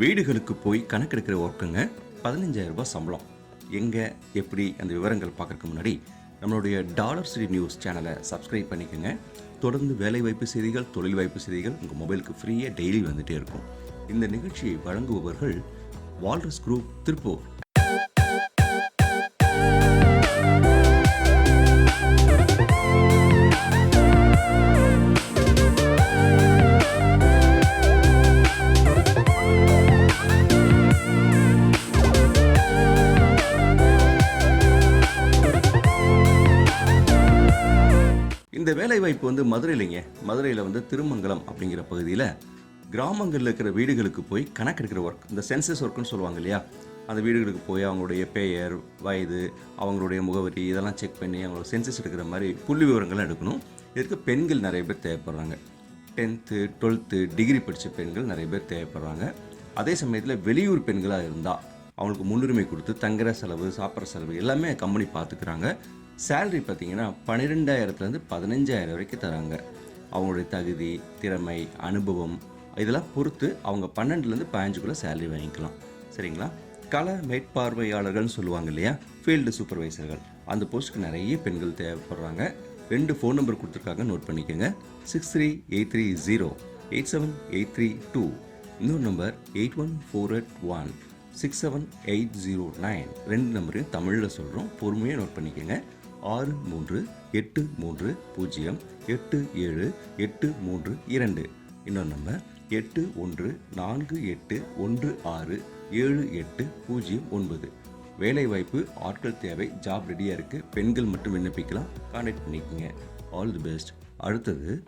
வீடுகளுக்கு போய் கணக்கெடுக்கிற ஒர்க்குங்க பதினஞ்சாயிரம் ரூபாய் சம்பளம். எங்கே எப்படி அந்த விவரங்கள் பார்க்கறதுக்கு முன்னாடி நம்மளுடைய டாலர் சிட்டி நியூஸ் சேனலை சப்ஸ்கிரைப் பண்ணிக்கோங்க. தொடர்ந்து வேலைவாய்ப்பு செய்திகள் தொழில் வாய்ப்பு செய்திகள் உங்கள் மொபைலுக்கு ஃப்ரீயாக டெய்லி வந்துகிட்டே இருக்கும். இந்த நிகழ்ச்சியை வழங்குபவர்கள் வால்ரஸ் குரூப் திருப்பூர் இந்த வேலைவாய்ப்பு வந்து மதுரையிலைங்க. மதுரையில் வந்து திருமங்கலம் அப்படிங்கிற பகுதியில் கிராமங்களில் இருக்கிற வீடுகளுக்கு போய் கணக்கெடுக்கிற ஒர்க் இந்த சென்சஸ் ஒர்க்குன்னு சொல்லுவாங்க இல்லையா? அந்த வீடுகளுக்கு போய் அவங்களுடைய பெயர் வயது அவங்களுடைய முகவரி இதெல்லாம் செக் பண்ணி அவங்களோட சென்சஸ் எடுக்கிற மாதிரி புள்ளி விவரங்கள்லாம் எடுக்கணும். இதற்கு பெண்கள் நிறைய பேர் தேவைப்படுறாங்க. டென்த்து டுவெல்த்து டிகிரி படித்த பெண்கள் நிறைய பேர் தேவைப்படுறாங்க. அதே சமயத்தில் வெளியூர் பெண்களாக இருந்தால் அவங்களுக்கு முன்னுரிமை கொடுத்து தங்குற செலவு சாப்பிட்ற செலவு எல்லாமே கம்பெனி பார்த்துக்கிறாங்க. சேல்ரி பார்த்திங்கன்னா பன்னிரெண்டாயிரத்துலேருந்து பதினஞ்சாயிரம் வரைக்கும் தராங்க. அவங்களுடைய தகுதி திறமை அனுபவம் இதெல்லாம் பொறுத்து அவங்க பன்னெண்டுலேருந்து பதினஞ்சுக்குள்ளே சேலரி வாங்கிக்கலாம். சரிங்களா? கள மேற்பார்வையாளர்கள்னு சொல்லுவாங்க இல்லையா? ஃபீல்டு சூப்பர்வைசர்கள் அந்த போஸ்ட்டுக்கு நிறைய பெண்கள் தேவைப்படுறாங்க. ரெண்டு ஃபோன் நம்பர் கொடுத்துருக்காங்க நோட் பண்ணிக்கோங்க. Six three eight three zero eight seven eight three two இன்னொரு number eight one four eight one six seven eight zero nine ரெண்டு நம்பரையும் தமிழில் சொல்கிறோம் பொறுமையாக நோட் பண்ணிக்கோங்க. ஆறு மூன்று எட்டு மூன்று பூஜ்ஜியம் எட்டு ஏழு எட்டு மூன்று இரண்டு. இன்னொரு நம்பர் எட்டு ஒன்று நான்கு எட்டு ஒன்று ஆறு ஏழு எட்டு பூஜ்ஜியம் ஒன்பது. வேலைவாய்ப்பு ஆட்கள் தேவை ஜாப் ரெடியாக இருக்குது பெண்கள் மட்டும் விண்ணப்பிக்கலாம். கான்டாக்ட் பண்ணிக்கோங்க. ஆல் தி பெஸ்ட் அடுத்தது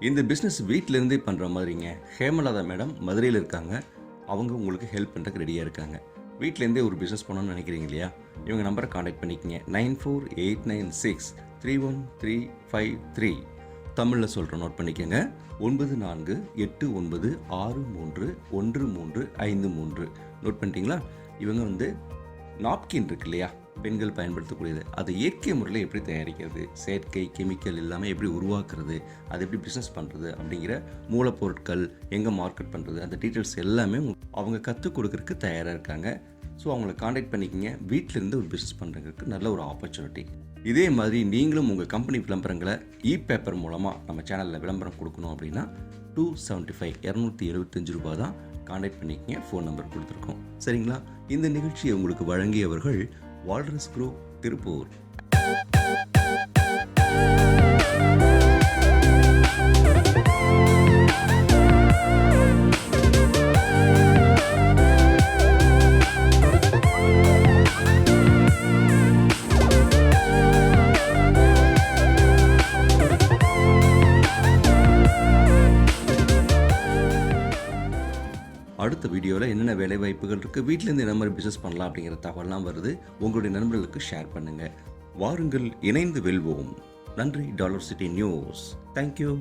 இந்த பிஸ்னஸ் வீட்டிலேருந்தே பண்ணுற மாதிரிங்க. ஹேமலதா மேடம் மதுரையில் இருக்காங்க. அவங்க உங்களுக்கு ஹெல்ப் பண்ணுறதுக்கு ரெடியாக இருக்காங்க. வீட்டிலேருந்தே ஒரு பிஸ்னஸ் பண்ணணும்னு நினைக்கிறீங்க இல்லையா? இவங்க நம்பரை காண்டாக்ட் பண்ணிக்கங்க. Nine four eight nine six three one three five three. தமிழில் சொல்கிறோம் நோட் பண்ணிக்கோங்க. ஒன்பது நான்கு எட்டு ஒன்பது ஆறு மூன்று ஒன்று மூன்று ஐந்து மூன்று. நோட் பண்ணிட்டீங்களா? இவங்க வந்து நாப்கின் இருக்கு இல்லையா? பெண்கள் பயன்படுத்தக்கூடியது. அதை இயற்கை முறையில் எப்படி தயாரிக்கிறது? செயற்கை கெமிக்கல் இல்லாமல் எப்படி உருவாக்குறது? அது எப்படி பிஸ்னஸ் பண்ணுறது அப்படிங்கிற மூலப்பொருட்கள் எங்கே மார்க்கெட் பண்ணுறது அந்த டீட்டெயில்ஸ் எல்லாமே அவங்க கற்றுக் கொடுக்கறதுக்கு தயாராக இருக்காங்க. ஸோ அவங்கள காண்டாக்ட் பண்ணிக்கங்க. வீட்டிலேருந்து ஒரு பிஸ்னஸ் பண்ணுறதுக்கு நல்ல ஒரு ஆப்பர்ச்சுனிட்டி இதே மாதிரி நீங்களும் உங்கள் கம்பெனி விளம்பரங்களை இ பேப்பர் மூலமாக நம்ம சேனலில் விளம்பரம் கொடுக்கணும் அப்படின்னா டூ செவன்ட்டி ஃபைவ் இரநூத்தி எழுபத்தஞ்சு ரூபா தான் காண்டாக்ட் பண்ணிக்கிங்க. ஃபோன் நம்பர் கொடுத்துருக்கோம். சரிங்களா? இந்த நிகழ்ச்சியை உங்களுக்கு வழங்கியவர்கள் வால்ரஸ் குரூப் திருப்பூர் அடுத்த வீடியோவில் என்னென்ன வேலை வாய்ப்புகள் இருக்குது வீட்டிலேருந்து என்ன மாதிரி பிஸ்னஸ் பண்ணலாம் அப்படிங்கிற தகவலாம் வருது. உங்களுடைய நண்பர்களுக்கு ஷேர் பண்ணுங்கள் வாருங்கள் இணைந்து வெல்வோம். நன்றி டாலர் சிட்டி நியூஸ் தேங்க்யூ